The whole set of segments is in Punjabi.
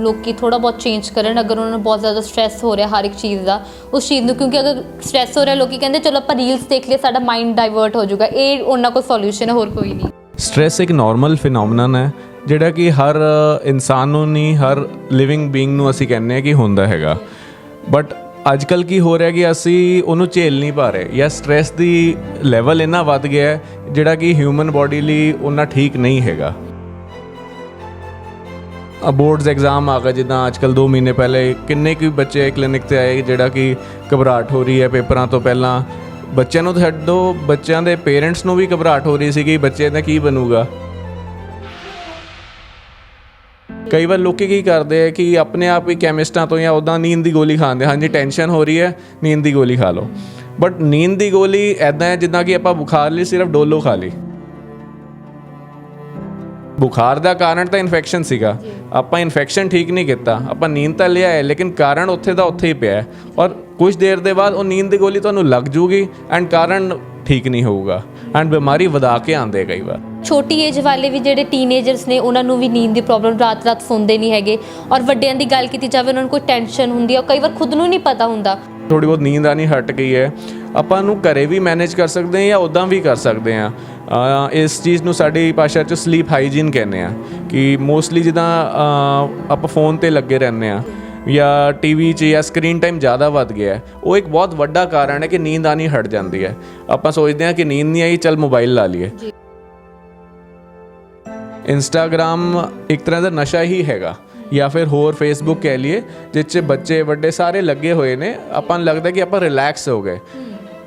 ਲੋਕੀ ਥੋੜਾ ਬਹੁਤ ਚੇਂਜ ਕਰਨ ਅਗਰ ਉਹਨਾਂ ਨੂੰ ਬਹੁਤ ਜ਼ਿਆਦਾ ਸਟ੍ਰੈਸ ਹੋ ਰਿਹਾ ਹਰ ਇੱਕ ਚੀਜ਼ ਦਾ, ਉਸ ਚੀਜ਼ ਨੂੰ ਕਿਉਂਕਿ ਅਗਰ ਸਟ੍ਰੈਸ ਹੋ ਰਿਹਾ, ਲੋਕੀ ਕਹਿੰਦੇ ਚਲੋ ਆਪਾਂ ਰੀਲਸ ਦੇਖ ਲਈਏ, ਸਾਡਾ ਮਾਈਂਡ ਡਾਈਵਰਟ ਹੋ ਜਾਊਗਾ। ਇਹ ਉਹਨਾਂ ਕੋਲ ਸੋਲੂਸ਼ਨ ਹੈ, ਹੋਰ ਕੋਈ ਨਹੀਂ। ਸਟ੍ਰੈਸ ਇੱਕ ਨਾਰਮਲ ਫਿਨੋਮਨਨ ਹੈ, ਜਿਹੜਾ ਕਿ ਹਰ ਇਨਸਾਨ ਨੂੰ ਨਹੀਂ, ਹਰ ਲਿਵਿੰਗ ਬੀਇੰਗ ਨੂੰ ਅਸੀਂ ਕਹਿੰਦੇ ਹਾਂ ਕਿ ਹੁੰਦਾ ਹੈਗਾ। ਬਟ ਅੱਜ ਕੱਲ ਕੀ ਹੋ ਰਿਹਾ ਕਿ ਅਸੀਂ ਉਹਨੂੰ ਝੇਲ ਨਹੀਂ ਪਾ ਰਹੇ, ਜਾਂ ਸਟ੍ਰੈਸ ਦੀ ਲੈਵਲ ਇੰਨਾ ਵੱਧ ਗਿਆ ਹੈ, ਜਿਹੜਾ ਕਿ ਹਿਊਮਨ ਬਾਡੀ ਲਈ ਉਹਨਾਂ ਠੀਕ ਨਹੀਂ ਹੈਗਾ। ਬੋਰਡਸ ਐਗਜ਼ਾਮ ਆ ਗਏ, ਜਿੱਦਾਂ ਅੱਜ ਕੱਲ 2 ਮਹੀਨੇ ਪਹਿਲੇ ਕਿੰਨੇ ਕੁ ਬੱਚੇ ਕਲੀਨਿਕ ਤੇ ਆਏ, ਜਿਹੜਾ ਕਿ ਘਬਰਾਹਟ ਹੋ ਰਹੀ ਹੈ ਪੇਪਰਾਂ ਤੋਂ ਪਹਿਲਾਂ। ਬੱਚਿਆਂ ਨੂੰ ਤਾਂ ਛੱਡੋ ਬੱਚਿਆਂ ਦੇ ਪੇਰੈਂਟਸ ਨੂੰ ਵੀ ਘਬਰਾਹਟ ਹੋ ਰਹੀ ਸੀ ਕਿ ਬੱਚੇ ਦਾ ਕੀ ਬਣੂਗਾ? ਕਈ ਵਾਰ ਲੋਕੀ ਕੀ ਕਰਦੇ ਆ ਕਿ ਆਪਣੇ ਆਪ ਹੀ ਕੈਮਿਸਟਾਂ ਤੋਂ ਜਾਂ ਉਦਾਂ ਨੀਂਦ ਦੀ ਗੋਲੀ ਖਾਂਦੇ ਹਾਂਜੀ ਟੈਨਸ਼ਨ ਹੋ ਰਹੀ ਹੈ, ਨੀਂਦ ਦੀ ਗੋਲੀ ਖਾ ਲਓ। ਬਟ ਨੀਂਦ ਦੀ ਗੋਲੀ ਐਦਾਂ ਹੈ ਜਿੱਦਾਂ ਕਿ ਆਪਾਂ ਬੁਖਾਰ ਲਈ ਸਿਰਫ ਡੋਲੋ ਖਾ ਲਈ। ਬੁਖਾਰ ਦਾ ਕਾਰਨ ਤਾਂ ਇਨਫੈਕਸ਼ਨ ਸੀਗਾ। ਆਪਾਂ ਇਨਫੈਕਸ਼ਨ ਠੀਕ ਨਹੀਂ ਕੀਤਾ। ਆਪਾਂ ਨੀਂਦ ਤਾਂ ਲਿਆ ਹੈ ਲੇਕਿਨ ਕਾਰਨ ਉੱਥੇ ਦਾ ਉੱਥੇ ਹੀ ਪਿਆ ਹੈ। ਔਰ ਕੁਝ ਦੇਰ ਦੇ ਬਾਅਦ ਉਹ ਨੀਂਦ ਦੀ ਗੋਲੀ ਤੁਹਾਨੂੰ ਲੱਗ ਜੂਗੀ ਐਂਡ ਕਾਰਨ ਠੀਕ ਨਹੀਂ ਹੋਊਗਾ। ਐਂਡ ਬਿਮਾਰੀ ਵਧਾ ਕੇ ਆਉਂਦੇ ਕਈ ਵਾਰ। ਛੋਟੀ ਏਜ ਵਾਲੇ ਵੀ ਜਿਹੜੇ ਟੀਨੇਜਰਸ ਨੇ ਉਹਨਾਂ ਨੂੰ ਵੀ ਨੀਂਦ ਦੀ ਪ੍ਰੋਬਲਮ ਰਾਤ-ਰਾਤ ਸੌਂਦੇ ਨਹੀਂ ਹੈਗੇ। ਔਰ ਵੱਡਿਆਂ ਦੀ ਗੱਲ ਕੀਤੀ ਜਾਵੇ ਉਹਨਾਂ ਨੂੰ ਕੋਈ ਟੈਨਸ਼ਨ ਹੁੰਦੀ ਹੈ ਕਈ ਵਾਰ ਖੁਦ ਨੂੰ ਨਹੀਂ ਪਤਾ ਹੁੰਦਾ। ਥੋੜੀ ਬਹੁਤ ਨੀਂਦ ਆਣੀ ਹਟ ਗਈ ਹੈ। ਆਪਾਂ ਨੂੰ ਘਰੇ ਵੀ ਮੈਨੇਜ ਕਰ ਸਕਦੇ ਹਾਂ ਜਾਂ ਉਦਾਂ ਵੀ ਕਰ ਸਕਦੇ ਹਾਂ। ਇਸ ਚੀਜ਼ ਨੂੰ ਸਾਡੀ ਭਾਸ਼ਾ 'ਚ ਸਲੀਪ ਹਾਈਜੀਨ ਕਹਿੰਦੇ ਆ ਕਿ ਮੋਸਟਲੀ ਜਿੱਦਾਂ ਆਪਾਂ ਫੋਨ ਤੇ ਲੱਗੇ ਰਹਿੰਦੇ ਆ ਜਾਂ ਟੀਵੀ 'ਚ ਜਾਂ ਸਕਰੀਨ ਟਾਈਮ ਜ਼ਿਆਦਾ ਵੱਧ ਗਿਆ ਉਹ ਇੱਕ ਬਹੁਤ ਵੱਡਾ ਕਾਰਨ ਹੈ ਕਿ ਨੀਂਦ ਆਣੀ ਹਟ ਜਾਂਦੀ ਹੈ। ਆਪਾਂ ਸੋਚਦੇ ਹਾਂ ਕਿ ਨੀਂਦ ਨਹੀਂ ਆਈ ਚੱਲ ਮੋਬਾਈਲ ਲਾ ਲਈਏ। ਇੰਸਟਾਗ੍ਰam ਇੱਕ ਤਰ੍ਹਾਂ ਦਾ ਨਸ਼ਾ ਹੀ ਹੈਗਾ ਜਾਂ ਫਿਰ ਹੋਰ ਫੇਸਬੁੱਕ ਕਹਿ ਲਈਏ ਜਿਸ 'ਚ ਬੱਚੇ ਵੱਡੇ ਸਾਰੇ ਲੱਗੇ ਹੋਏ ਨੇ ਆਪਾਂ ਨੂੰ ਲੱਗਦਾ ਕਿ ਆਪਾਂ ਰਿਲੈਕਸ ਹੋ ਗਏ।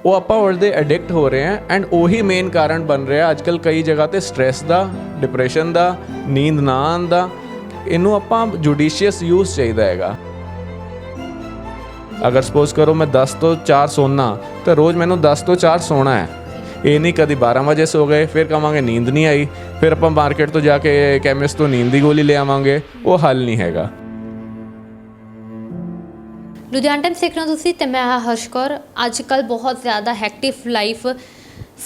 ਉਹ ਆਪਾਂ ਉਹਦੇ ਐਡਿਕਟ ਹੋ ਰਹੇ ਹਾਂ ਐਂਡ ਉਹੀ ਮੇਨ ਕਾਰਨ ਬਣ ਰਿਹਾ ਅੱਜ ਕੱਲ ਕਈ ਜਗ੍ਹਾ ਤੇ ਸਟ्रेस ਦਾ ਡਿਪਰੈਸ਼ਨ ਦਾ, ਨੀਂਦ ਨਾ ਆਉਣ ਦਾ, ਇਹਨੂੰ ਆਪਾਂ ਜੁਡੀਸ਼ੀਅਸ ਯੂਜ਼ ਚਾਹੀਦਾ ਹੈਗਾ। ਅਗਰ ਸਪੋਜ਼ ਕਰੋ ਮੈਂ 10 ਤੋਂ 4 ਸੋਣਾ, ਤਾਂ ਰੋਜ਼ ਮੈਨੂੰ 10 ਤੋਂ 4 ਸੋਣਾ ਹੈ। ਇਹ ਨਹੀਂ ਕਦੀ 12 ਵਜੇ ਸੋ ਗਏ, ਫਿਰ ਕਵਾਂਗੇ ਨੀਂਦ ਨਹੀਂ ਆਈ, ਫਿਰ ਆਪਾਂ ਮਾਰਕੀਟ ਤੋਂ ਜਾ ਕੇ ਕੈਮਿਸਟ ਤੋਂ ਨੀਂਦ ਦੀ ਗੋਲੀ ਲੈ ਆਵਾਂਗੇ, ਉਹ ਹੱਲ ਨਹੀਂ ਹੈਗਾ। ਲੁਧਿਆਣਾ ਟਾਈਮ ਸਿੱਖ ਰਹੇ ਹੋ ਤੁਸੀਂ ਤੇ ਮੈਂ ਹਾਂ ਹਰਸ਼ ਕੌਰ। ਅੱਜ ਕੱਲ ਬਹੁਤ ਜ਼ਿਆਦਾ ਹੈਕਟਿਵ ਲਾਈਫ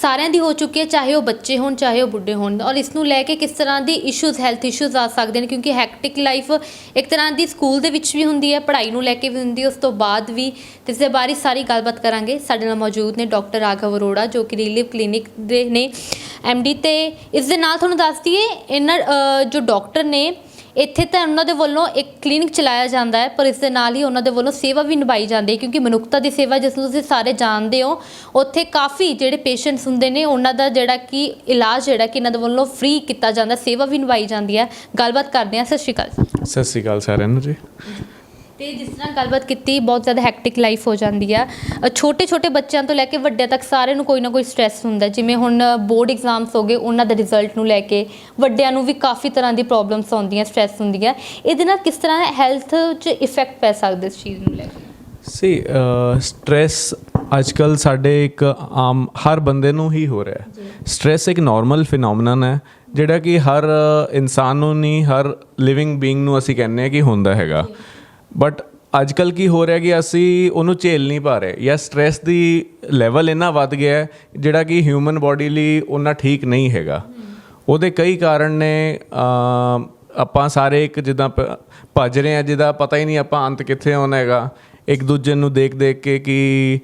ਸਾਰਿਆਂ ਦੀ ਹੋ ਚੁੱਕੀ ਹੈ, ਚਾਹੇ ਉਹ ਬੱਚੇ ਹੋਣ, ਚਾਹੇ ਉਹ ਬੁੱਢੇ ਹੋਣ। ਔਰ ਇਸ ਨੂੰ ਲੈ ਕੇ ਕਿਸ ਤਰ੍ਹਾਂ ਦੀ ਇਸ਼ੂਜ਼ ਹੈਲਥ ਇਸ਼ੂਜ਼ ਆ ਸਕਦੇ ਨੇ, ਕਿਉਂਕਿ ਹੈਕਟਿਕ ਲਾਈਫ ਇੱਕ ਤਰ੍ਹਾਂ ਦੀ ਸਕੂਲ ਦੇ ਵਿੱਚ ਵੀ ਹੁੰਦੀ ਹੈ, ਪੜ੍ਹਾਈ ਨੂੰ ਲੈ ਕੇ ਵੀ ਹੁੰਦੀ ਹੈ, ਉਸ ਤੋਂ ਬਾਅਦ ਵੀ ਤੇ ਇਸ ਦੇ ਬਾਰੇ ਸਾਰੀ ਗੱਲਬਾਤ ਕਰਾਂਗੇ। ਸਾਡੇ ਨਾਲ ਮੌਜੂਦ ਨੇ ਡਾਕਟਰ ਰਾਘਵ ਅਰੋੜਾ, ਜੋ ਕਿ ਰੀਲਿਵ ਕਲੀਨਿਕ ਦੇ ਨੇ ਡੀ ਤੇ ਇਸ ਦੇ ਨਾਲ ਤੁਹਾਨੂੰ ਦੱਸ ਦਈਏ, ਇਹਨਾਂ ਜੋ ਡਾਕਟਰ ਨੇ ਇੱਥੇ ਤਾਂ ਉਹਨਾਂ ਦੇ ਵੱਲੋਂ ਇੱਕ ਕਲੀਨਿਕ ਚਲਾਇਆ ਜਾਂਦਾ ਹੈ, ਪਰ ਇਸ ਦੇ ਨਾਲ ਹੀ ਉਹਨਾਂ ਦੇ ਵੱਲੋਂ ਸੇਵਾ ਵੀ ਨਿਭਾਈ ਜਾਂਦੀ ਹੈ, ਕਿਉਂਕਿ ਮਨੁੱਖਤਾ ਦੀ ਸੇਵਾ ਜਿਸ ਨੂੰ ਤੁਸੀਂ ਸਾਰੇ ਜਾਣਦੇ ਹੋ, ਉੱਥੇ ਕਾਫੀ ਜਿਹੜੇ ਪੇਸ਼ੈਂਟਸ ਹੁੰਦੇ ਨੇ, ਉਹਨਾਂ ਦਾ ਜਿਹੜਾ ਕਿ ਇਲਾਜ ਜਿਹੜਾ ਕਿ ਇਹਨਾਂ ਦੇ ਵੱਲੋਂ ਫ੍ਰੀ ਕੀਤਾ ਜਾਂਦਾ, ਸੇਵਾ ਵੀ ਨਿਭਾਈ ਜਾਂਦੀ ਹੈ। ਗੱਲਬਾਤ ਕਰਦੇ ਹਾਂ, ਸਤਿ ਸ਼੍ਰੀ ਅਕਾਲ। ਸਤਿ ਸ਼੍ਰੀ ਅਕਾਲ ਸਾਰਿਆਂ ਨੂੰ ਜੀ। ਤੇ ਜਿਸ ਤਰ੍ਹਾਂ ਗੱਲਬਾਤ ਕੀਤੀ ਬਹੁਤ ਜ਼ਿਆਦਾ ਹੈਕਟਿਕ ਲਾਈਫ ਹੋ ਜਾਂਦੀ ਆ। ਛੋਟੇ ਛੋਟੇ ਬੱਚਿਆਂ ਤੋਂ ਲੈ ਕੇ ਵੱਡਿਆਂ ਤੱਕ ਸਾਰਿਆਂ ਨੂੰ ਕੋਈ ਨਾ ਕੋਈ ਸਟ੍ਰੈਸ ਹੁੰਦਾ। ਜਿਵੇਂ ਹੁਣ ਬੋਰਡ ਐਗਜ਼ਾਮਸ ਹੋ ਗਏ ਉਹਨਾਂ ਦਾ ਰਿਜ਼ਲਟ ਨੂੰ ਲੈ ਕੇ ਵੱਡਿਆਂ ਨੂੰ ਵੀ ਕਾਫੀ ਤਰ੍ਹਾਂ ਦੀ ਪ੍ਰੋਬਲਮਸ ਆਉਂਦੀਆਂ ਸਟ੍ਰੈਸ ਹੁੰਦੀਆਂ। ਇਹਦੇ ਨਾਲ ਕਿਸ ਤਰ੍ਹਾਂ ਹੈਲਥ 'ਚ ਇਫੈਕਟ ਪੈ ਸਕਦਾ ਇਸ ਚੀਜ਼ ਨੂੰ ਲੈ ਕੇ? ਸੀ ਸਟ੍ਰੈਸ ਅੱਜਕੱਲ ਸਾਡੇ ਇੱਕ ਆਮ ਹਰ ਬੰਦੇ ਨੂੰ ਹੀ ਹੋ ਰਿਹਾ ਹੈ। ਸਟ੍ਰੈਸ ਇੱਕ ਨਾਰਮਲ ਫੀਨੋਮਨਨ ਹੈ ਜਿਹੜਾ ਕਿ ਹਰ ਇਨਸਾਨ ਨੂੰ ਨਹੀਂ ਹਰ ਲਿਵਿੰਗ ਬੀਇੰਗ ਨੂੰ ਅਸੀਂ ਕਹਿੰਦੇ ਆ ਕਿ ਹੁੰਦਾ ਹੈਗਾ। ਬਟ ਅੱਜਕੱਲ ਕੀ ਹੋ ਰਿਹਾ ਕਿ ਅਸੀਂ ਉਹਨੂੰ ਝੇਲ ਨਹੀਂ ਪਾ ਰਹੇ ਜਾਂ ਸਟ्रेस ਦੀ ਲੈਵਲ ਇੰਨਾ ਵੱਧ ਗਿਆ ਹੈ ਜਿਹੜਾ ਕਿ ਹਿਊਮਨ ਬਾਡੀ ਲਈ ਉਹਨਾਂ ਠੀਕ ਨਹੀਂ ਹੈਗਾ। ਉਹਦੇ ਕਈ ਕਾਰਨ ਨੇ ਆਪਾਂ ਸਾਰੇ ਇੱਕ ਜਿੱਦਾਂ ਭੱਜ ਰਹੇ ਆ ਜਿਹਦਾ ਪਤਾ ਹੀ ਨਹੀਂ ਆਪਾਂ ਅੰਤ ਕਿੱਥੇ ਆਉਣਾ ਹੈਗਾ। ਇੱਕ ਦੂਜੇ ਨੂੰ ਦੇਖ ਦੇਖ ਕੇ ਕਿ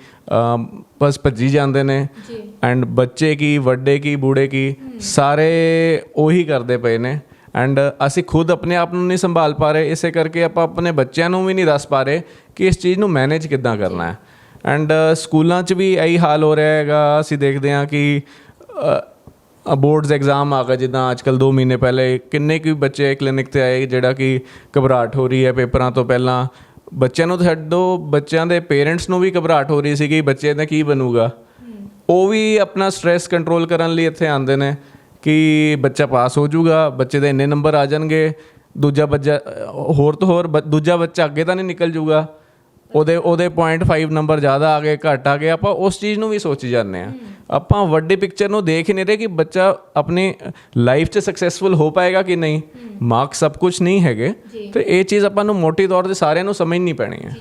ਬਸ ਭੱਜੀ ਜਾਂਦੇ ਨੇ। ਐਂਡ ਬੱਚੇ ਕੀ ਵੱਡੇ ਕੀ ਬੂੜੇ ਕੀ ਸਾਰੇ ਉਹੀ ਕਰਦੇ ਪਏ ਨੇ। ਐਂਡ ਅਸੀਂ ਖੁਦ ਆਪਣੇ ਆਪ ਨੂੰ ਨਹੀਂ ਸੰਭਾਲ ਪਾ ਰਹੇ ਇਸੇ ਕਰਕੇ ਆਪਾਂ ਆਪਣੇ ਬੱਚਿਆਂ ਨੂੰ ਵੀ ਨਹੀਂ ਦੱਸ ਪਾ ਰਹੇ ਕਿ ਇਸ ਚੀਜ਼ ਨੂੰ ਮੈਨੇਜ ਕਿੱਦਾਂ ਕਰਨਾ ਹੈ। ਐਂਡ ਸਕੂਲਾਂ 'ਚ ਵੀ ਇਹੀ ਹਾਲ ਹੋ ਰਿਹਾ ਹੈਗਾ ਅਸੀਂ ਦੇਖਦੇ ਹਾਂ ਕਿ ਅ, ਬੋਰਡਸ ਐਗਜ਼ਾਮ ਆ ਗਏ ਜਿੱਦਾਂ ਅੱਜ ਕੱਲ 2 ਮਹੀਨੇ ਪਹਿਲੇ ਕਿੰਨੇ ਕੁ ਬੱਚੇ ਕਲੀਨਿਕ ਤੇ ਆਏ ਜਿਹੜਾ ਕਿ ਘਬਰਾਹਟ ਹੋ ਰਹੀ ਹੈ ਪੇਪਰਾਂ ਤੋਂ ਪਹਿਲਾਂ। ਬੱਚਿਆਂ ਨੂੰ ਤਾਂ ਛੱਡੋ ਬੱਚਿਆਂ ਦੇ ਪੇਰੈਂਟਸ ਨੂੰ ਵੀ ਘਬਰਾਹਟ ਹੋ ਰਹੀ ਸੀ ਕਿ ਬੱਚੇ ਦਾ ਕੀ ਬਣੂਗਾ। ਉਹ ਵੀ ਆਪਣਾ ਸਟ्रेस ਕੰਟਰੋਲ ਕਰਨ ਲਈ ਇੱਥੇ ਆਉਂਦੇ ਨੇ। ਕਿ ਬੱਚਾ ਪਾਸ ਹੋ ਜਾਊਗਾ ਬੱਚੇ ਦੇ ਇੰਨੇ ਨੰਬਰ ਆ ਜਾਣਗੇ ਦੂਜਾ ਬੱਚਾ ਹੋਰ ਤੋਂ ਹੋਰ ਦੂਜਾ ਬੱਚਾ ਅੱਗੇ ਤਾਂ ਨਹੀਂ ਨਿਕਲ ਜਾਊਗਾ। ਉਹਦੇ ਉਹਦੇ 0.5 ਨੰਬਰ ਜ਼ਿਆਦਾ ਆ ਗਏ ਘੱਟ ਆ ਗਏ ਆਪਾਂ ਉਸ ਚੀਜ਼ ਨੂੰ ਵੀ ਸੋਚੀ ਜਾਂਦੇ ਆ ਆਪਾਂ ਵੱਡੀ ਪਿਕਚਰ ਨੂੰ ਦੇਖ ਹੀ ਨਹੀਂ ਰਹੇ ਕਿ ਬੱਚਾ ਆਪਣੀ ਲਾਈਫ 'ਚ ਸਕਸੈਸਫੁਲ ਹੋ ਪਾਏਗਾ ਕਿ ਨਹੀਂ। ਮਾਰਕਸ ਸਭ ਕੁਝ ਨਹੀਂ ਹੈਗੇ। ਤੇ ਇਹ ਚੀਜ਼ ਆਪਾਂ ਨੂੰ ਮੋਟੀ ਤੌਰ ਤੇ ਸਾਰਿਆਂ ਨੂੰ ਸਮਝਣੀ ਪੈਣੀ ਹੈ।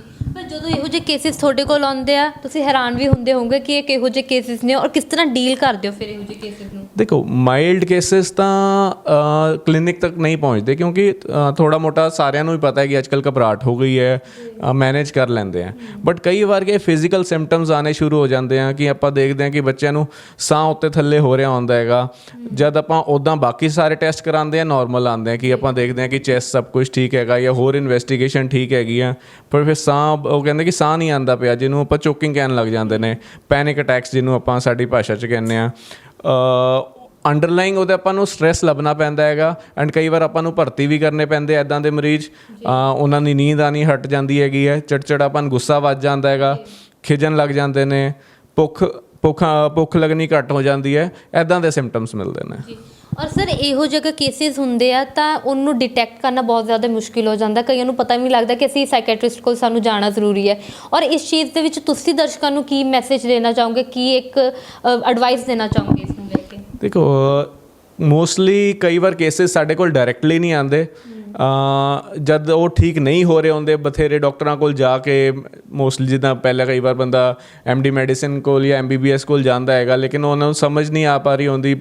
ਜਦੋਂ ਇਹੋ ਜਿਹੇ ਕੇਸਿਸ ਤੁਹਾਡੇ ਕੋਲ ਆਉਂਦੇ ਆ, ਤੁਸੀਂ ਹੈਰਾਨ ਵੀ ਹੁੰਦੇ ਹੋਵੋਗੇ ਕਿ ਇਹ ਕਿਹੋ ਜਿਹੇ ਕੇਸਿਸ ਨੇ ਔਰ ਕਿਸ ਤਰ੍ਹਾਂ ਡੀਲ ਕਰਦੇ ਹੋ ਫਿਰ ਇਹੋ ਜਿਹੇ ਕੇਸਿਸ ਨੂੰ? ਦੇਖੋ ਮਾਈਲਡ ਕੇसेस ਤਾਂ ਕਲੀਨਿਕ ਤੱਕ ਨਹੀਂ ਪਹੁੰਚਦੇ ਕਿਉਂਕਿ ਥੋੜਾ ਮੋਟਾ ਸਾਰਿਆਂ ਨੂੰ ਹੀ ਪਤਾ ਹੈ ਕਿ ਅੱਜਕੱਲ ਘਬਰਾਹਟ ਹੋ ਗਈ ਹੈ ਮੈਨੇਜ ਕਰ ਲੈਂਦੇ ਆ। ਬਟ ਕਈ ਵਾਰ ਕੇ ਫਿਜ਼ੀਕਲ ਸਿੰਪਟਮਸ ਆਨੇ ਸ਼ੁਰੂ ਹੋ ਜਾਂਦੇ ਆ ਕਿ ਆਪਾਂ ਦੇਖਦੇ ਆ ਕਿ ਬੱਚਿਆਂ ਨੂੰ ਸਾਹ ਉੱਤੇ ਥੱਲੇ ਹੋ ਰਿਹਾ ਹੁੰਦਾ ਹੈਗਾ। ਜਦ ਆਪਾਂ ਉਦਾਂ ਬਾਕੀ ਸਾਰੇ ਟੈਸਟ ਕਰਾਉਂਦੇ ਆ ਨਾਰਮਲ ਆਉਂਦੇ ਆ ਕਿ ਆਪਾਂ ਦੇਖਦੇ ਆ ਕਿ ਚੈਸਟ ਸਭ ਕੁਝ ਠੀਕ ਹੈਗਾ ਜਾਂ ਹੋਰ ਇਨਵੈਸਟੀਗੇਸ਼ਨ ਠੀਕ ਹੈਗੀ ਆ, ਪਰ ਫਿਰ ਸਾਹ ਉਹ ਕਹਿੰਦੇ ਕਿ ਸਾਹ ਨਹੀਂ ਆਂਦਾ ਪਿਆ ਜਿਹਨੂੰ ਆਪਾਂ ਚੋਕਿੰਗ ਕਹਿਣ ਲੱਗ ਜਾਂਦੇ ਨੇ ਪੈਨਿਕ ਅਟੈਕਸ ਜਿਹਨੂੰ ਆਪਾਂ ਸਾਡੀ ਭਾਸ਼ਾ 'ਚ ਕਹਿੰਦੇ ਆ ਅੰਡਰਲਾਈਂਗ ਉਹਦੇ ਆਪਾਂ ਨੂੰ ਸਟ੍ਰੈਸ ਲੱਭਣਾ ਪੈਂਦਾ ਹੈਗਾ ਐਂਡ ਕਈ ਵਾਰ ਆਪਾਂ ਨੂੰ ਭਰਤੀ ਵੀ ਕਰਨੇ ਪੈਂਦੇ ਇਦਾਂ ਦੇ ਮਰੀਜ਼। ਉਹਨਾਂ ਦੀ ਨੀਂਦ ਆਣੀ ਹਟ ਜਾਂਦੀ ਹੈਗੀ ਹੈ ਚਿੜਚਿੜਾਪਨ ਗੁੱਸਾ ਵੱਜ ਜਾਂਦਾ ਹੈਗਾ ਖਿਜਣ ਲੱਗ ਜਾਂਦੇ ਨੇ ਭੁੱਖ ਭੁੱਖ ਭੁੱਖ ਲੱਗਣੀ ਘੱਟ ਹੋ ਜਾਂਦੀ ਹੈ ਐਦਾਂ ਦੇ ਸਿੰਪਟਮਸ ਮਿਲਦੇ ਨੇ। ਔਰ ਸਰ ਇਹੋ ਜਗ੍ਹਾ ਕੇਸਿਸ ਹੁੰਦੇ ਆ ਤਾਂ ਉਹਨੂੰ ਡਿਟੈਕਟ ਕਰਨਾ ਬਹੁਤ ਜ਼ਿਆਦਾ ਮੁਸ਼ਕਿਲ ਹੋ ਜਾਂਦਾ। ਕਈਆਂ ਨੂੰ ਪਤਾ ਵੀ ਨਹੀਂ ਲੱਗਦਾ ਕਿ ਅਸੀਂ ਸਾਈਕੈਟ੍ਰਿਸਟ ਕੋਲ ਸਾਨੂੰ ਜਾਣਾ ਜ਼ਰੂਰੀ ਹੈ। ਔਰ ਇਸ ਚੀਜ਼ ਦੇ ਵਿੱਚ ਤੁਸੀਂ ਦਰਸ਼ਕਾਂ ਨੂੰ ਕੀ ਮੈਸੇਜ ਦੇਣਾ ਚਾਹੋਗੇ? ਕੀ ਇੱਕ ਐਡਵਾਈਸ ਦੇਣਾ ਚਾਹੋਗੇ ਇਸ ਨੂੰ ਲੈ ਕੇ? ਦੇਖੋ ਮੋਸਟਲੀ ਕਈ ਵਾਰ ਕੇਸਿਸ ਸਾਡੇ ਕੋਲ ਡਾਇਰੈਕਟਲੀ ਨਹੀਂ ਆਉਂਦੇ। ਜਦ ਉਹ ਠੀਕ ਨਹੀਂ ਹੋ ਰਹੇ ਹੁੰਦੇ ਬਥੇਰੇ ਡਾਕਟਰਾਂ ਕੋਲ ਜਾ ਕੇ ਮੋਸਟਲੀ ਜਿੱਦਾਂ ਪਹਿਲਾਂ ਕਈ ਵਾਰ ਬੰਦਾ ਐਮਡੀ ਮੈਡੀਸਿਨ ਕੋਲ ਜਾਂ ਐਮਬੀਬੀਐਸ ਕੋਲ ਜਾਂਦਾ ਹੈਗਾ ਲੇਕਿਨ ਉਹਨਾਂ ਨੂੰ ਸਮਝ ਨਹੀਂ ਆ ਪਾ ਰਹੀ ਹੁੰਦੀ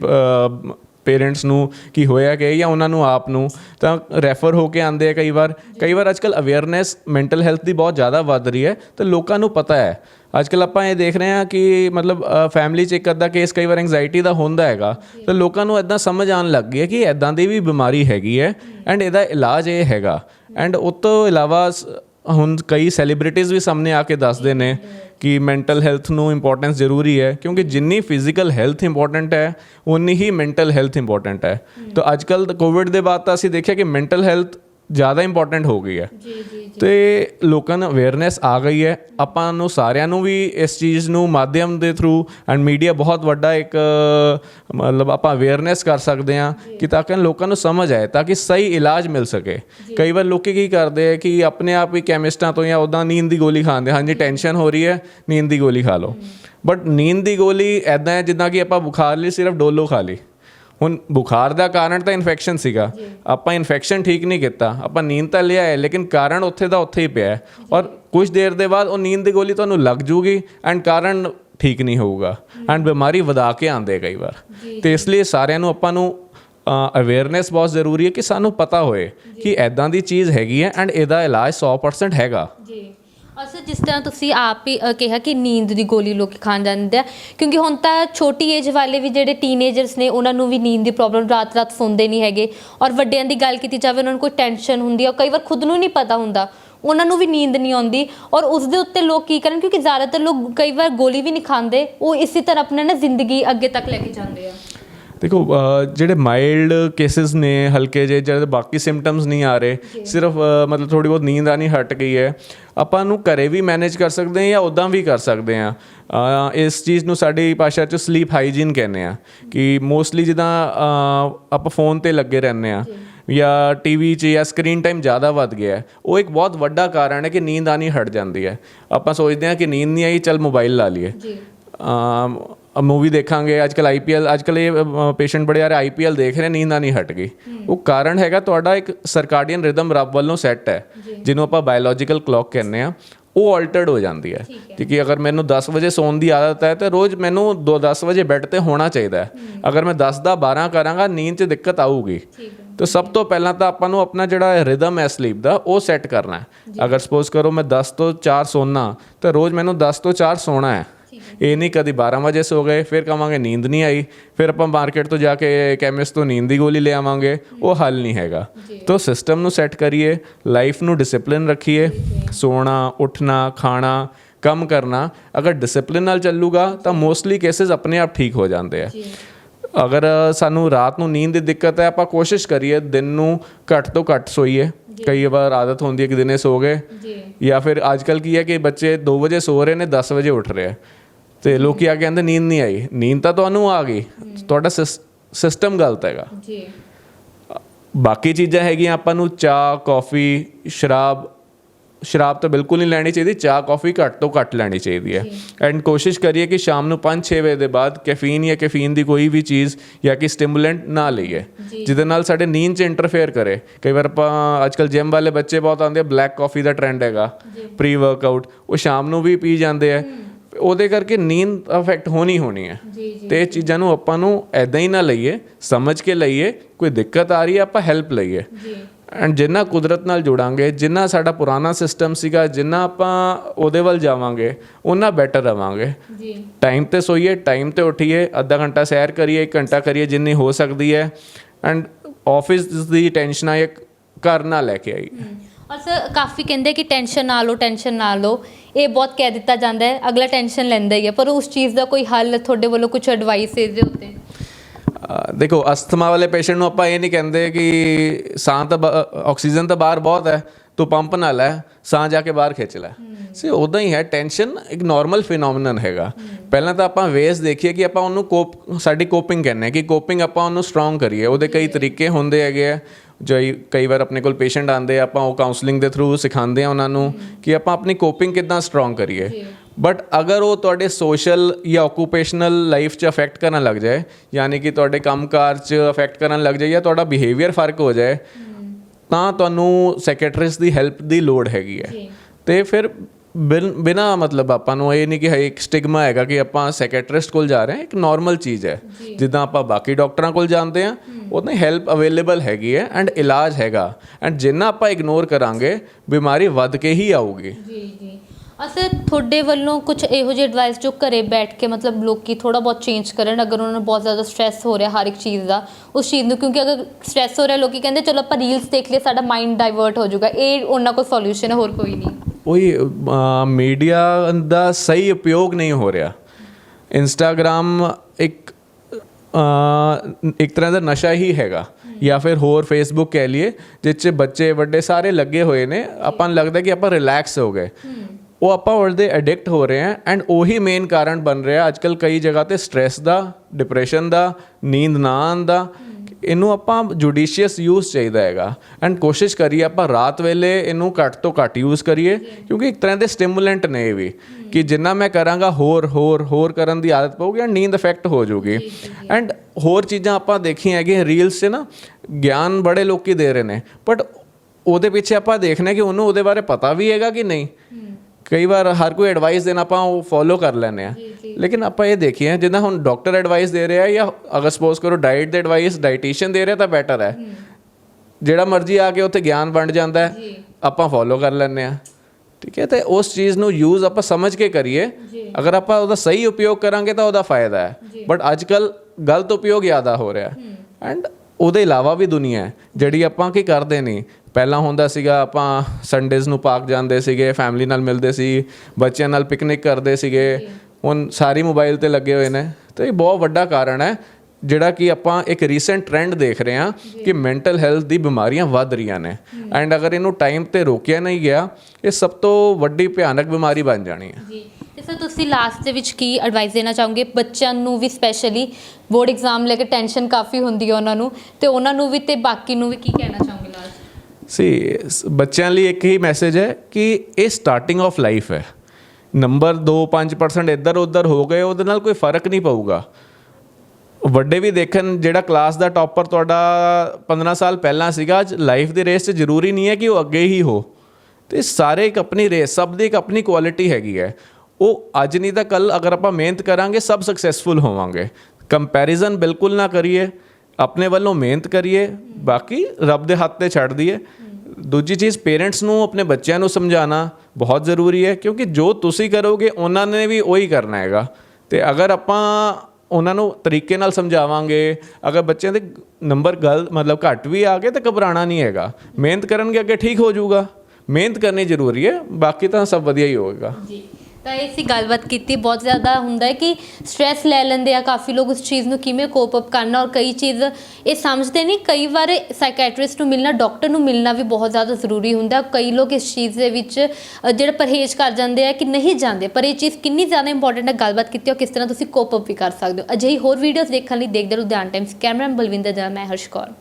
ਪੇਰੈਂਟਸ ਨੂੰ ਕੀ ਹੋਇਆ ਕਿ ਜਾਂ ਉਹਨਾਂ ਨੂੰ ਆਪ ਨੂੰ, ਤਾਂ ਰੈਫਰ ਹੋ ਕੇ ਆਉਂਦੇ ਆ ਕਈ ਵਾਰ। ਕਈ ਵਾਰ ਅੱਜਕੱਲ ਅਵੇਅਰਨੈਸ ਮੈਂਟਲ ਹੈਲਥ ਦੀ ਬਹੁਤ ਜ਼ਿਆਦਾ ਵੱਧ ਰਹੀ ਹੈ, ਤੇ ਲੋਕਾਂ ਨੂੰ ਪਤਾ ਹੈ। ਅੱਜਕੱਲ ਆਪਾਂ ਇਹ ਦੇਖ ਰਹੇ ਹਾਂ ਕਿ ਮਤਲਬ ਫੈਮਿਲੀ 'ਚ ਇੱਕ ਅੱਧਾ ਕੇਸ ਕਈ ਵਾਰ ਐਂਗਜ਼ਾਇਟੀ ਦਾ ਹੁੰਦਾ ਹੈਗਾ। ਤੇ ਲੋਕਾਂ ਨੂੰ ਇਦਾਂ ਸਮਝ ਆਉਣ ਲੱਗ ਗਈ ਹੈ ਕਿ ਇਦਾਂ ਦੀ ਵੀ ਬਿਮਾਰੀ ਹੈਗੀ ਹੈ ਐਂਡ ਇਹਦਾ ਇਲਾਜ ਇਹ ਹੈਗਾ। ਐਂਡ ਉਸ ਤੋਂ ਇਲਾਵਾ ਸ- ਹੁਣ ਕਈ ਸੈਲੀਬ੍ਰਿਟੀਜ਼ ਵੀ ਸਾਹਮਣੇ ਆ ਕੇ ਦੱਸਦੇ ਨੇ ਕਿ ਮੈਂਟਲ ਹੈਲਥ ਨੂੰ ਇੰਪੋਰਟੈਂਸ ਜ਼ਰੂਰੀ ਹੈ ਕਿਉਂਕਿ ਜਿੰਨੀ ਫਿਜ਼ੀਕਲ ਹੈਲਥ ਇੰਪੋਰਟੈਂਟ ਹੈ ਉਨੀ ਹੀ ਮੈਂਟਲ ਹੈਲਥ ਇੰਪੋਰਟੈਂਟ ਹੈ। ਤਾਂ ਅੱਜਕੱਲ ਕੋਵਿਡ ਦੇ ਬਾਅਦ ਤਾਂ ਅਸੀਂ ਦੇਖਿਆ ਕਿ ਮੈਂਟਲ ਹੈਲਥ ਜ਼ਿਆਦਾ ਇੰਪੋਰਟੈਂਟ ਹੋ ਗਈ ਹੈ। ਜੀ ਜੀ ਤੇ ਲੋਕਾਂ ਨੂੰ ਅਵੇਅਰਨੈਸ ਆ ਗਈ ਹੈ। ਆਪਾਂ ਨੂੰ ਸਾਰਿਆਂ ਨੂੰ ਵੀ ਇਸ ਚੀਜ਼ ਨੂੰ ਮਾਧਿਅਮ ਦੇ ਥਰੂ ਐਂਡ ਮੀਡੀਆ ਬਹੁਤ ਵੱਡਾ ਇੱਕ ਮਤਲਬ ਆਪਾਂ ਅਵੇਅਰਨੈਸ ਕਰ ਸਕਦੇ ਹਾਂ ਕਿ ਤਾਂ ਕਿ ਲੋਕਾਂ ਨੂੰ ਸਮਝ ਆਏ ਤਾਂ ਕਿ ਸਹੀ ਇਲਾਜ ਮਿਲ ਸਕੇ। ਕਈ ਵਾਰ ਲੋਕੀ ਕੀ ਕਰਦੇ ਆ ਕਿ ਆਪਣੇ ਆਪ ਹੀ ਕੈਮਿਸਟਾਂ ਤੋਂ ਜਾਂ ਉਦਾਂ ਨੀਂਦ ਦੀ ਗੋਲੀ ਖਾਂਦੇ ਹਾਂਜੀ ਟੈਨਸ਼ਨ ਹੋ ਰਹੀ ਹੈ ਨੀਂਦ ਦੀ ਗੋਲੀ ਖਾ ਲਓ। ਬਟ ਨੀਂਦ ਦੀ ਗੋਲੀ ਐਦਾਂ ਹੈ ਜਿੱਦਾਂ ਕਿ ਆਪਾਂ ਬੁਖਾਰ ਲਈ ਸਿਰਫ ਡੋਲੋ ਖਾ ਲਈ। ਹੁਣ ਬੁਖਾਰ ਦਾ ਕਾਰਨ ਤਾਂ ਇਨਫੈਕਸ਼ਨ ਸੀਗਾ। ਆਪਾਂ ਇਨਫੈਕਸ਼ਨ ਠੀਕ ਨਹੀਂ ਕੀਤਾ। ਆਪਾਂ ਨੀਂਦ ਤਾਂ ਲਿਆ ਹੈ ਲੇਕਿਨ ਕਾਰਨ ਉੱਥੇ ਦਾ ਉੱਥੇ ਹੀ ਪਿਆ ਹੈ। ਔਰ ਕੁਝ ਦੇਰ ਦੇ ਬਾਅਦ ਉਹ ਨੀਂਦ ਦੀ ਗੋਲੀ ਤੁਹਾਨੂੰ ਲੱਗ ਜੂਗੀ ਐਂਡ ਕਾਰਨ ਠੀਕ ਨਹੀਂ ਹੋਊਗਾ। ਐਂਡ ਬਿਮਾਰੀ ਵਧਾ ਕੇ ਆਉਂਦੇ ਕਈ ਵਾਰ। ਤੇ ਇਸ ਲਈ ਸਾਰਿਆਂ ਨੂੰ ਆਪਾਂ ਨੂੰ ਅਵੇਅਰਨੈਸ ਬਹੁਤ ਜ਼ਰੂਰੀ ਹੈ ਕਿ ਸਾਨੂੰ ਪਤਾ ਹੋਏ ਕਿ ਐਦਾਂ ਦੀ ਚੀਜ਼ ਹੈਗੀ ਹੈ ਐਂਡ ਇਹਦਾ ਇਲਾਜ 100% ਹੈਗਾ। ਜੀ। ਅਸਰ ਜਿਸ ਤਰ੍ਹਾਂ ਤੁਸੀਂ ਆਪ ਹੀ ਅ, ਕਿਹਾ ਕਿ ਨੀਂਦ ਦੀ ਗੋਲੀ ਲੋਕ ਖਾਣ ਜਾਂਦੇ ਆ ਕਿਉਂਕਿ ਹੁਣ ਤਾਂ ਛੋਟੀ ਏਜ ਵਾਲੇ ਵੀ ਜਿਹੜੇ ਟੀਨੇਜਰਸ ਨੇ ਉਹਨਾਂ ਨੂੰ ਵੀ ਨੀਂਦ ਦੀ ਪ੍ਰੋਬਲਮ ਰਾਤ ਰਾਤ ਸੌਂਦੇ ਨਹੀਂ ਹੈਗੇ। ਔਰ ਵੱਡਿਆਂ ਦੀ ਗੱਲ ਕੀਤੀ ਜਾਵੇ ਉਹਨਾਂ ਨੂੰ ਕੋਈ ਟੈਨਸ਼ਨ ਹੁੰਦੀ ਆ ਕਈ ਵਾਰ ਖੁਦ ਨੂੰ ਨਹੀਂ ਪਤਾ ਹੁੰਦਾ। ਉਹਨਾਂ ਨੂੰ ਵੀ ਨੀਂਦ ਨਹੀਂ ਆਉਂਦੀ। ਔਰ ਉਸ ਦੇ ਉੱਤੇ ਲੋਕ ਕੀ ਕਰਨ ਕਿਉਂਕਿ ਜ਼ਿਆਦਾਤਰ ਲੋਕ ਕਈ ਵਾਰ ਗੋਲੀ ਵੀ ਨਹੀਂ ਖਾਂਦੇ ਉਹ ਇਸੇ ਤਰ੍ਹਾਂ ਆਪਣਾ ਨਾ ਜ਼ਿੰਦਗੀ ਅੱਗੇ ਤੱਕ ਲੈ ਕੇ ਜਾਂਦੇ ਆ। ਦੇਖੋ ਜਿਹੜੇ ਮਾਈਲਡ ਕੇसेस ਨੇ ਹਲਕੇ ਜਿਹੇ ਜਿਹੜੇ ਬਾਕੀ ਸਿੰਪਟਮਸ ਨਹੀਂ ਆ ਰਹੇ ਸਿਰਫ ਮਤਲਬ ਥੋੜੀ ਬਹੁਤ ਨੀਂਦ ਆਣੀ ਹਟ ਗਈ ਹੈ। ਆਪਾਂ ਨੂੰ ਘਰੇ ਵੀ ਮੈਨੇਜ ਕਰ ਸਕਦੇ ਹਾਂ ਜਾਂ ਉਦਾਂ ਵੀ ਕਰ ਸਕਦੇ ਹਾਂ। ਇਸ ਚੀਜ਼ ਨੂੰ ਸਾਡੀ ਭਾਸ਼ਾ 'ਚ ਸਲੀਪ ਹਾਈਜੀਨ ਕਹਿੰਦੇ ਆ ਕਿ ਮੋਸਟਲੀ ਜਿੱਦਾਂ ਆਪਾਂ ਫੋਨ ਤੇ ਲੱਗੇ ਰਹਿੰਦੇ ਆ ਜਾਂ। ਟੀਵੀ 'ਚ ਜਾਂ ਸਕਰੀਨ ਟਾਈਮ ਜ਼ਿਆਦਾ ਵੱਧ ਗਿਆ ਉਹ ਇੱਕ ਬਹੁਤ ਵੱਡਾ ਕਾਰਨ ਹੈ ਕਿ ਨੀਂਦ ਆਣੀ ਹਟ ਜਾਂਦੀ ਹੈ। ਆਪਾਂ ਸੋਚਦੇ ਹਾਂ ਕਿ ਨੀਂਦ ਨਹੀਂ ਆਈ ਚੱਲ ਮੋਬਾਈਲ ਲਾ ਲਈਏ। ਜੀ। ਮੂਵੀ ਦੇਖਾਂਗੇ ਅੱਜ ਕੱਲ ਆਈਪੀਐਲ ਅੱਜ ਕੱਲ ਇਹ ਪੇਸ਼ੈਂਟ ਬੜੇ ਆ ਰਹੇ ਆਈਪੀਐਲ ਦੇਖ ਰਹੇ ਨੀਂਦ ਨਹੀਂ ਹਟ ਗਈ। ਉਹ ਕਾਰਨ ਹੈਗਾ ਤੁਹਾਡਾ ਇੱਕ ਸਰਕਾਡੀਅਨ ਰਿਦਮ ਰੱਬ ਵੱਲੋਂ ਸੈੱਟ ਹੈ ਜਿਹਨੂੰ ਆਪਾਂ ਬਾਇਓਲੋਜੀਕਲ ਕਲੌਕ ਕਹਿੰਦੇ ਆ ਉਹ ਆਲਟਰਡ ਹੋ ਜਾਂਦੀ ਹੈ। ਕਿਉਂਕਿ ਅਗਰ ਮੈਨੂੰ 10 ਵਜੇ ਸੌਣ ਦੀ ਆਦਤ ਹੈ ਤੇ ਰੋਜ਼ ਮੈਨੂੰ 2 10 ਵਜੇ ਬੈੱਡ ਤੇ ਹੋਣਾ ਚਾਹੀਦਾ ਹੈ। ਅਗਰ ਮੈਂ 10 ਦਾ 12 ਕਰਾਂਗਾ ਨੀਂਦ 'ਚ ਦਿੱਕਤ ਆਊਗੀ। ਤਾਂ ਸਭ ਤੋਂ ਪਹਿਲਾਂ ਤਾਂ ਆਪਾਂ ਨੂੰ ਆਪਣਾ ਜਿਹੜਾ ਰਿਦਮ ਹੈ ਸਲੀਪ ਦਾ ਉਹ ਸੈੱਟ ਕਰਨਾ ਹੈ। ਅਗਰ ਸਪੋਜ਼ ਕਰੋ ਮੈਂ 10 ਤੋਂ 4 ਸੌਣਾ ਤਾਂ ਰੋਜ਼ ਮੈਨੂੰ 10 ਤੋਂ 4 ਸੌਣਾ ਹੈ। ਇਹ ਨਹੀਂ ਕਦੀ 12 ਵਜੇ ਸੋ ਗਏ ਫਿਰ ਕਵਾਂਗੇ ਨੀਂਦ ਨਹੀਂ ਆਈ। ਫਿਰ ਆਪਾਂ ਮਾਰਕੀਟ ਤੋਂ ਜਾ ਕੇ ਕੈਮਿਸਟ ਤੋਂ ਨੀਂਦ ਦੀ ਗੋਲੀ ਲੈ ਆਵਾਂਗੇ ਉਹ ਹੱਲ ਨਹੀਂ ਹੈਗਾ। ਤਾਂ ਸਿਸਟਮ ਨੂੰ ਸੈੱਟ ਕਰੀਏ ਲਾਈਫ ਨੂੰ ਡਿਸਪਲਿਨ ਰੱਖੀਏ ਸੋਣਾ ਉੱਠਣਾ ਖਾਣਾ ਕੰਮ ਕਰਨਾ ਅਗਰ ਡਿਸਪਲਿਨ ਨਾਲ ਚੱਲੂਗਾ ਤਾਂ ਮੋਸਟਲੀ ਕੇसेस ਆਪਣੇ ਆਪ ਠੀਕ ਹੋ ਜਾਂਦੇ ਆ। ਅਗਰ ਸਾਨੂੰ ਰਾਤ ਨੂੰ ਨੀਂਦ ਦੀ ਦਿੱਕਤ ਹੈ ਆਪਾਂ ਕੋਸ਼ਿਸ਼ ਕਰੀਏ ਦਿਨ ਨੂੰ ਘੱਟ ਤੋਂ ਘੱਟ ਸੋਈਏ। ਕਈ ਵਾਰ ਆਦਤ ਹੁੰਦੀ ਹੈ ਕਿ ਦਿਨੇ ਸੋ ਗਏ। ਜੀ। ਜਾਂ ਫਿਰ ਅੱਜ ਕੱਲ ਕੀ ਹੈ ਕਿ ਬੱਚੇ 2 ਵਜੇ ਸੋ ਰਹੇ ਨੇ 10 ਵਜੇ ਉੱਠ ਰਹੇ ਆ। ਤੇ ਲੋਕੀ ਆ ਕਹਿੰਦੇ ਨੀਂਦ ਨਹੀਂ ਆਈ। ਨੀਂਦ ਤਾਂ ਤੁਹਾਨੂੰ ਆ ਗਈ। ਤੁਹਾਡਾ ਸਿਸਟਮ ਗਲਤ ਹੈਗਾ। ਜੀ। ਬਾਕੀ ਚੀਜ਼ਾਂ ਹੈਗੀਆਂ ਆਪਾਂ ਨੂੰ ਚਾਹ ਕੌਫੀ ਸ਼ਰਾਬ ਸ਼ਰਾਬ ਤਾਂ ਬਿਲਕੁਲ ਨਹੀਂ ਲੈਣੀ ਚਾਹੀਦੀ ਚਾਹ ਕੌਫੀ ਘੱਟ ਤੋਂ ਘੱਟ ਲੈਣੀ ਚਾਹੀਦੀ ਹੈ। ਐਂਡ ਕੋਸ਼ਿਸ਼ ਕਰੀਏ ਕਿ ਸ਼ਾਮ ਨੂੰ 5-6 ਵਜੇ ਦੇ ਬਾਅਦ ਕੈਫੀਨ ਜਾਂ ਕੈਫੀਨ ਦੀ ਕੋਈ ਵੀ ਚੀਜ਼ ਜਾਂ ਕਿ ਸਟਿਮੂਲੈਂਟ ਨਾ ਲਈਏ ਜਿਹਦੇ ਨਾਲ ਸਾਡੇ ਨੀਂਦ 'ਚ ਇੰਟਰਫੇਅਰ ਕਰੇ। ਕਈ ਵਾਰ ਆਪਾਂ ਅੱਜਕੱਲ ਜਿਮ ਵਾਲੇ ਬੱਚੇ ਬਹੁਤ ਆਉਂਦੇ ਆ ਬਲੈਕ ਕਾਫੀ ਦਾ ਟ੍ਰੈਂਡ ਹੈਗਾ। ਪ੍ਰੀ ਵਰਕਆਊਟ ਉਹ ਸ਼ਾਮ ਨੂੰ ਵੀ ਪੀ ਜਾਂਦੇ ਆ। ਉਹਦੇ ਕਰਕੇ ਨੀਂਦ ਅਫੈਕਟ ਹੋਣੀ ਹੋਣੀ ਹੈ। ਜੀ ਤੇ ਇਹ ਚੀਜ਼ਾਂ ਨੂੰ ਆਪਾਂ ਨੂੰ ਐਦਾਂ ਹੀ ਨਾ ਲਈਏ ਸਮਝ ਕੇ ਲਈਏ ਕੋਈ ਦਿੱਕਤ ਆ ਰਹੀ ਹੈ ਆਪਾਂ ਹੈਲਪ ਲਈਏ। ਜੀ। ਐਂਡ ਜਿੰਨਾ ਕੁਦਰਤ ਨਾਲ ਜੁੜਾਂਗੇ ਜਿੰਨਾ ਸਾਡਾ ਪੁਰਾਣਾ ਸਿਸਟਮ ਸੀਗਾ ਜਿੰਨਾ ਆਪਾਂ ਉਹਦੇ ਵੱਲ ਜਾਵਾਂਗੇ ਉਹਨਾਂ ਬੈਟਰ ਰਵਾਂਗੇ। ਜੀ। ਟਾਈਮ ਤੇ ਸੋਈਏ ਟਾਈਮ ਤੇ ਉੱਠੀਏ ਅੱਧਾ ਘੰਟਾ ਸੈਰ ਕਰੀਏ ਇੱਕ ਘੰਟਾ ਕਰੀਏ ਜਿੰਨੀ ਹੋ ਸਕਦੀ ਹੈ। ਐਂਡ ਆਫਿਸ ਦੀ ਟੈਨਸ਼ਨ ਆਏ ਘਰ ਨਾ ਲੈ ਕੇ ਆਈਏ। ਔਰ ਸਰ ਕਾਫੀ ਕਹਿੰਦੇ ਕਿ ਟੈਨਸ਼ਨ ਨਾ ਲਓ ਟੈਨਸ਼ਨ ਨਾ ਲਓ। ਇਹ ਬਹੁਤ ਕਹਿ ਦਿੱਤਾ ਜਾਂਦਾ ਹੈ ਅਗਲਾ ਟੈਨਸ਼ਨ ਲੈਂਦਾ ਹੀ ਹੈ ਪਰ ਉਸ ਚੀਜ਼ ਦਾ ਕੋਈ ਹੱਲ ਤੁਹਾਡੇ ਵੱਲੋਂ ਕੁਝ ਐਡਵਾਈਸ ਇਸ ਦੇ ਉੱਤੇ ਦੇਖੋ ਅਸਥਮਾ ਵਾਲੇ ਪੇਸ਼ੈਂਟ ਨੂੰ ਆਪਾਂ ਇਹ ਨਹੀਂ ਕਹਿੰਦੇ ਕਿ ਸਾਹ ਤਾਂ ਆਕਸੀਜਨ ਤਾਂ ਬਾਹਰ ਬਹੁਤ ਹੈ ਤੂੰ ਪੰਪ ਨਾ ਲੈ ਸਾਹ ਜਾ ਕੇ ਬਾਹਰ ਖਿੱਚ ਲੈ। ਸੇ ਉਦਾਂ ਹੀ ਹੈ ਟੈਨਸ਼ਨ ਇੱਕ ਨਾਰਮਲ ਫੀਨੋਮੀਨਨ ਹੈਗਾ। ਪਹਿਲਾਂ ਤਾਂ ਆਪਾਂ ਵੇਸ ਦੇਖੀਏ ਕਿ ਆਪਾਂ ਉਹਨੂੰ ਕੋਪ ਸਾਡੀ ਕੋਪਿੰਗ ਕਹਿੰਦੇ ਕਿ ਕੋਪਿੰਗ ਆਪਾਂ ਉਹਨੂੰ ਸਟਰੋਂਗ ਕਰੀਏ। ਉਹਦੇ ਕਈ ਤਰੀਕੇ ਹੁੰਦੇ ਹੈਗੇ ਆ। ਜੋ ਕਈ ਵਾਰ ਆਪਣੇ ਕੋਲ ਪੇਸ਼ੈਂਟ ਆਉਂਦੇ ਆ ਆਪਾਂ ਉਹ ਕਾਉਂਸਲਿੰਗ ਦੇ ਥਰੂ ਸਿਖਾਉਂਦੇ ਆ ਉਹਨਾਂ ਨੂੰ ਕਿ ਆਪਾਂ ਆਪਣੀ ਕੋਪਿੰਗ ਕਿੱਦਾਂ ਸਟਰੋਂਗ ਕਰੀਏ। ਬਟ ਅਗਰ ਉਹ ਤੁਹਾਡੇ ਸੋਸ਼ਲ ਜਾਂ ਓਕੂਪੇਸ਼ਨਲ ਲਾਈਫ 'ਚ ਅਫੈਕਟ ਕਰਨ ਲੱਗ ਜਾਏ ਯਾਨੀ ਕਿ ਤੁਹਾਡੇ ਕੰਮਕਾਰ 'ਚ ਅਫੈਕਟ ਕਰਨ ਲੱਗ ਜਾਏ ਜਾਂ ਤੁਹਾਡਾ ਬਿਹੇਵੀਅਰ ਫ਼ਰਕ ਹੋ ਜਾਏ ਤਾਂ ਤੁਹਾਨੂੰ ਸੈਕਟਰਿਸਟ ਦੀ ਹੈਲਪ ਦੀ ਲੋੜ ਹੈਗੀ ਹੈ। ਤੇ ਫਿਰ ਬਿਨ- ਮਤਲਬ ਆਪਾਂ ਨੂੰ ਇਹ ਨਹੀਂ ਕਿ ਹੈ ਇੱਕ ਸਟਿਗਮਾ ਹੈਗਾ ਕਿ ਆਪਾਂ ਸੈਕਟਰਿਸਟ ਕੋਲ ਜਾ ਰਹੇ ਹਾਂ ਇੱਕ ਨਾਰਮਲ ਚੀਜ਼ ਹੈ। ਜਿੱਦਾਂ ਆਪਾਂ ਬਾਕੀ ਡਾਕਟਰਾਂ ਕੋਲ ਜਾਂਦੇ ਆ ਉਤਨੀ ਹੈਲਪ ਅਵੇਲੇਬਲ ਹੈਗੀ ਹੈ ਐਂਡ ਇਲਾਜ ਹੈਗਾ। ਐਂਡ ਜਿੰਨਾ ਆਪਾਂ ਇਗਨੋਰ ਕਰਾਂਗੇ ਬਿਮਾਰੀ ਵੱਧ ਕੇ ਹੀ ਆਊਗੀ। ਜੀ ਜੀ। ਅਸਰ ਤੁਹਾਡੇ ਵੱਲੋਂ ਕੁਝ ਇਹੋ ਜਿਹੀ ਐਡਵਾਈਸ ਜੋ ਘਰੇ ਬੈਠ ਕੇ ਮਤਲਬ ਲੋਕੀ ਥੋੜਾ ਬਹੁਤ ਚੇਂਜ ਕਰਨ ਅਗਰ ਉਹਨਾਂ ਨੂੰ ਬਹੁਤ ਜ਼ਿਆਦਾ ਸਟ੍ਰੈਸ ਹੋ ਰਿਹਾ ਹਰ ਇੱਕ ਚੀਜ਼ ਦਾ ਉਸ ਚੀਜ਼ ਨੂੰ ਕਿਉਂਕਿ ਅਗਰ ਸਟ੍ਰੈਸ ਹੋ ਰਿਹਾ ਲੋਕੀ ਕਹਿੰਦੇ ਚਲੋ ਆਪਾਂ ਰੀਲਸ ਦੇਖ ਲਈਏ ਸਾਡਾ ਮਾਈਂਡ ਡਾਈਵਰਟ ਹੋ ਜਾਊਗਾ। ਇਹ ਉਹਨਾਂ ਕੋਲ ਸੋਲੂਸ਼ਨ ਹੈ ਹੋਰ ਕੋਈ ਨਹੀਂ। ਉਹੀ ਮੀਡੀਆ ਦਾ ਸਹੀ ਉਪਯੋਗ ਨਹੀਂ ਹੋ ਰਿਹਾ। ਇੰਸਟਾਗ੍ਰam ਇੱਕ ਇੱਕ ਤਰ੍ਹਾਂ ਦਾ ਨਸ਼ਾ ਹੀ ਹੈਗਾ। ਜਾਂ ਫਿਰ ਹੋਰ ਫੇਸਬੁੱਕ ਕਹਿ ਲਈਏ ਜਿਸ 'ਚ ਬੱਚੇ ਵੱਡੇ ਸਾਰੇ ਲੱਗੇ ਹੋਏ ਨੇ। ਆਪਾਂ ਨੂੰ ਲੱਗਦਾ ਕਿ ਆਪਾਂ ਰਿਲੈਕਸ ਹੋ ਗਏ। ਉਹ ਆਪਾਂ ਉਹਦੇ ਐਡਿਕਟ ਹੋ ਰਹੇ ਹਾਂ ਐਂਡ ਉਹੀ ਮੇਨ ਕਾਰਨ ਬਣ ਰਿਹਾ। ਅੱਜਕੱਲ ਕਈ ਜਗ੍ਹਾ ਤੇ ਸਟ्रेस ਦਾ ਡਿਪਰੈਸ਼ਨ ਦਾ ਨੀਂਦ ਨਾ ਆਉਣ ਦਾ। ਇਹਨੂੰ ਆਪਾਂ ਜੁਡੀਸ਼ੀਅਸ ਯੂਜ਼ ਚਾਹੀਦਾ ਹੈਗਾ। ਐਂਡ ਕੋਸ਼ਿਸ਼ ਕਰੀਏ ਆਪਾਂ ਰਾਤ ਵੇਲੇ ਇਹਨੂੰ ਘੱਟ ਤੋਂ ਘੱਟ ਯੂਜ਼ ਕਰੀਏ ਕਿਉਂਕਿ ਇੱਕ ਤਰ੍ਹਾਂ ਦੇ ਸਟਿਮੂਲੈਂਟ ਨੇ ਇਹ ਵੀ ਕਿ ਜਿੰਨਾ ਮੈਂ ਕਰਾਂਗਾ ਹੋਰ ਹੋਰ ਹੋਰ ਕਰਨ ਦੀ ਆਦਤ ਪਊਗੀ ਐਂਡ ਨੀਂਦ ਇਫੈਕਟ ਹੋ ਜਾਊਗੀ। ਐਂਡ ਹੋਰ ਚੀਜ਼ਾਂ ਆਪਾਂ ਦੇਖੀਆਂ ਹੈਗੀਆਂ ਰੀਲਸ 'ਚ ਨਾ ਗਿਆਨ ਬੜੇ ਲੋਕੀ ਦੇ ਰਹੇ ਨੇ। ਬਟ ਉਹਦੇ ਪਿੱਛੇ ਆਪਾਂ ਦੇਖਣਾ ਕਿ ਉਹਨੂੰ ਉਹਦੇ ਬਾਰੇ ਪਤਾ ਵੀ ਹੈਗਾ ਕਿ ਨਹੀਂ। ਕਈ ਵਾਰ ਹਰ ਕੋਈ ਐਡਵਾਈਸ ਦੇਣਾ ਆਪਾਂ ਉਹ ਫੋਲੋ ਕਰ ਲੈਂਦੇ ਆ ਲੇਕਿਨ ਆਪਾਂ ਇਹ ਦੇਖੀਏ ਜਿੱਦਾਂ ਹੁਣ ਡਾਕਟਰ ਐਡਵਾਈਸ ਦੇ ਰਿਹਾ ਜਾਂ ਅਗਰ ਸਪੋਜ਼ ਕਰੋ ਡਾਈਟ ਦੇ ਐਡਵਾਈਸ ਡਾਈਟੀਸ਼ੀਅਨ ਦੇ ਰਿਹਾ ਤਾਂ ਬੈਟਰ ਹੈ। ਜਿਹੜਾ ਮਰਜ਼ੀ ਆ ਕੇ ਉੱਥੇ ਗਿਆਨ ਵੰਡ ਜਾਂਦਾ ਹੈ ਆਪਾਂ ਫੋਲੋ ਕਰ ਲੈਂਦੇ ਆ ਠੀਕ ਹੈ ਤੇ ਉਸ ਚੀਜ਼ ਨੂੰ ਯੂਜ਼ ਆਪਾਂ ਸਮਝ ਕੇ ਕਰੀਏ। ਅਗਰ ਆਪਾਂ ਉਹਦਾ ਸਹੀ ਉਪਯੋਗ ਕਰਾਂਗੇ ਤਾਂ ਉਹਦਾ ਫਾਇਦਾ ਹੈ। ਬਟ ਅੱਜ ਕੱਲ ਗਲਤ ਉਪਯੋਗ ਜ਼ਿਆਦਾ ਹੋ ਰਿਹਾ। ਐਂਡ ਉਹਦੇ ਇਲਾਵਾ ਵੀ ਦੁਨੀਆ ਹੈ ਜਿਹੜੀ ਆਪਾਂ ਕੀ ਕਰਦੇ ਨਹੀਂ ਪਹਿਲਾਂ ਹੁੰਦਾ ਸੀਗਾ ਆਪਾਂ ਸੰਡੇਜ਼ ਨੂੰ ਪਾਰਕ ਜਾਂਦੇ ਸੀਗੇ ਫੈਮਿਲੀ ਨਾਲ ਮਿਲਦੇ ਸੀ ਬੱਚਿਆਂ ਨਾਲ ਪਿਕਨਿਕ ਕਰਦੇ ਸੀਗੇ ਹੁਣ ਸਾਰੀ ਮੋਬਾਈਲ ਤੇ ਲੱਗੇ ਹੋਏ ਨੇ ਤੇ ਇਹ ਬਹੁਤ ਵੱਡਾ ਕਾਰਨ ਹੈ ਜਿਹੜਾ ਕਿ ਆਪਾਂ ਇੱਕ ਰੀਸੈਂਟ ਟ੍ਰੈਂਡ ਦੇਖ ਰਹੇ ਹਾਂ ਕਿ ਮੈਂਟਲ ਹੈਲਥ ਦੀ ਬਿਮਾਰੀਆਂ ਵੱਧ ਰਹੀਆਂ ਨੇ। ਐਂਡ ਅਗਰ ਇਹਨੂੰ ਟਾਈਮ ਤੇ ਰੋਕਿਆ ਨਹੀਂ ਗਿਆ ਇਹ ਸਭ ਤੋਂ ਵੱਡੀ ਭਿਆਨਕ ਬਿਮਾਰੀ ਬਣ ਜਾਣੀ ਹੈ। ਜੀ। ਤੇ ਸਰ, ਤੁਸੀਂ ਲਾਸਟ ਦੇ ਵਿੱਚ ਕੀ ਐਡਵਾਈਸ ਦੇਣਾ ਚਾਹੋਗੇ? ਬੱਚਿਆਂ ਨੂੰ ਵੀ ਸਪੈਸ਼ਲੀ ਬੋਰਡ ਐਗਜ਼ਾਮ ਲੈ ਕੇ ਟੈਨਸ਼ਨ ਕਾਫੀ ਹੁੰਦੀ ਹੈ ਉਹਨਾਂ ਨੂੰ, ਤੇ ਉਹਨਾਂ ਨੂੰ ਵੀ ਤੇ ਬਾਕੀ ਨੂੰ ਵੀ ਕੀ ਕਹਿਣਾ ਚਾਹੋਗੇ ਲਾਸਟ ਸੀ, ਬੱਚਿਆਂ ਲਈ ਇੱਕ ਹੀ ਮੈਸੇਜ ਹੈ ਕਿ ਇਹ ਸਟਾਰਟਿੰਗ ਆਫ ਲਾਈਫ ਹੈ। ਨੰਬਰ 2-5% ਇੱਧਰ ਉੱਧਰ ਹੋ ਗਏ, ਉਹਦੇ ਨਾਲ ਕੋਈ ਫ਼ਰਕ ਨਹੀਂ ਪਊਗਾ। ਵੱਡੇ ਵੀ ਦੇਖਣ ਜਿਹੜਾ ਕਲਾਸ ਦਾ ਟੌਪਰ ਤੁਹਾਡਾ 15 ਸਾਲ ਪਹਿਲਾਂ ਸੀਗਾ, ਅੱਜ ਲਾਈਫ ਦੀ ਰੇਸ 'ਚ ਜ਼ਰੂਰੀ ਨਹੀਂ ਹੈ ਕਿ ਉਹ ਅੱਗੇ ਹੀ ਹੋ। ਤੇ ਸਾਰੇ ਇੱਕ ਆਪਣੀ ਰੇਸ ਸਭ ਦੀ ਇੱਕ ਆਪਣੀ ਕੁਆਲਿਟੀ ਹੈਗੀ ਹੈ। ਉਹ ਅੱਜ ਨਹੀਂ ਤਾਂ ਕੱਲ ਅਗਰ ਆਪਾਂ ਮਿਹਨਤ ਕਰਾਂਗੇ, ਸਭ ਸਕਸੈਸਫੁਲ ਹੋਵਾਂਗੇ। ਕੰਪੈਰੀਜ਼ਨ ਬਿਲਕੁਲ ਨਾ ਕਰੀਏ। ਆਪਣੇ ਵੱਲੋਂ ਮਿਹਨਤ ਕਰੀਏ। ਬਾਕੀ ਰੱਬ ਦੇ ਹੱਥ ਤੇ ਛੱਡ ਦਈਏ। ਦੂਜੀ ਚੀਜ਼ ਪੇਰੈਂਟਸ ਨੂੰ, ਆਪਣੇ ਬੱਚਿਆਂ ਨੂੰ ਸਮਝਾਉਣਾ ਬਹੁਤ ਜ਼ਰੂਰੀ ਹੈ, ਕਿਉਂਕਿ ਜੋ ਤੁਸੀਂ ਕਰੋਗੇ, ਉਹਨਾਂ ਨੇ ਵੀ ਉਹੀ ਕਰਨਾ ਹੈਗਾ। ਤੇ ਅਗਰ ਆਪਾਂ ਉਹਨਾਂ ਨੂੰ ਤਰੀਕੇ ਨਾਲ ਸਮਝਾਵਾਂਗੇ, ਅਗਰ ਬੱਚਿਆਂ ਦੇ ਨੰਬਰ ਗਲਤ, ਮਤਲਬ ਘੱਟ ਵੀ ਆ ਗਏ, ਤਾਂ ਘਬਰਾਣਾ ਨਹੀਂ ਹੈਗਾ। ਮਿਹਨਤ ਕਰਨਗੇ ਅੱਗੇ ਠੀਕ ਹੋ ਜਾਊਗਾ। ਮਿਹਨਤ ਕਰਨੀ ਜ਼ਰੂਰੀ ਹੈ। ਬਾਕੀ ਤਾਂ ਸਭ ਵਧੀਆ ਹੀ ਹੋਏਗਾ। ਜੀ। ਤਾਂ ਇਹ ਸੀ ਗੱਲਬਾਤ ਕੀਤੀ। ਬਹੁਤ ਜ਼ਿਆਦਾ ਹੁੰਦਾ ਹੈ ਕਿ ਸਟ੍ਰੈਸ ਲੈ ਲੈਂਦੇ ਆ। ਕਾਫੀ ਲੋਕ ਉਸ ਚੀਜ਼ ਨੂੰ ਕਿਵੇਂ ਕੋਪ ਅਪ ਕਰਨਾ ਔਰ ਕਈ ਚੀਜ਼ ਇਹ ਸਮਝਦੇ ਨਹੀਂ। ਕਈ ਵਾਰ ਸਾਈਕੈਟ੍ਰਿਸਟ ਨੂੰ ਮਿਲਣਾ ਡਾਕਟਰ ਨੂੰ ਮਿਲਣਾ ਵੀ ਬਹੁਤ ਜ਼ਿਆਦਾ ਜ਼ਰੂਰੀ ਹੁੰਦਾ ਕਈ ਲੋਕ ਇਸ ਚੀਜ਼ ਦੇ ਵਿੱਚ ਅ, ਜਿਹੜਾ ਪਰਹੇਜ਼ ਕਰ ਜਾਂਦੇ ਆ ਕਿ ਨਹੀਂ ਜਾਂਦੇ। ਪਰ ਇਹ ਚੀਜ਼ ਕਿੰਨੀ ਜ਼ਿਆਦਾ ਇੰਪੋਰਟੈਂਟ ਹੈ ਗੱਲਬਾਤ ਕੀਤੀ ਔਰ ਕਿਸ ਤਰ੍ਹਾਂ ਤੁਸੀਂ ਕੋਪ ਅਪ ਵੀ ਕਰ ਸਕਦੇ ਹੋ। ਅਜਿਹੀ ਹੋਰ ਵੀਡੀਓਜ਼ ਦੇਖਣ ਲਈ ਦੇਖਦੇ ਰਹੋ। ਲੁਧਿਆਣਾ ਟਾਈਮਸ ਕੈਮਰਾਮੈਨ ਬਲਵਿੰਦਰ ਦਾ ਮੈਂ ਹਰਸ਼ ਕੌਰ।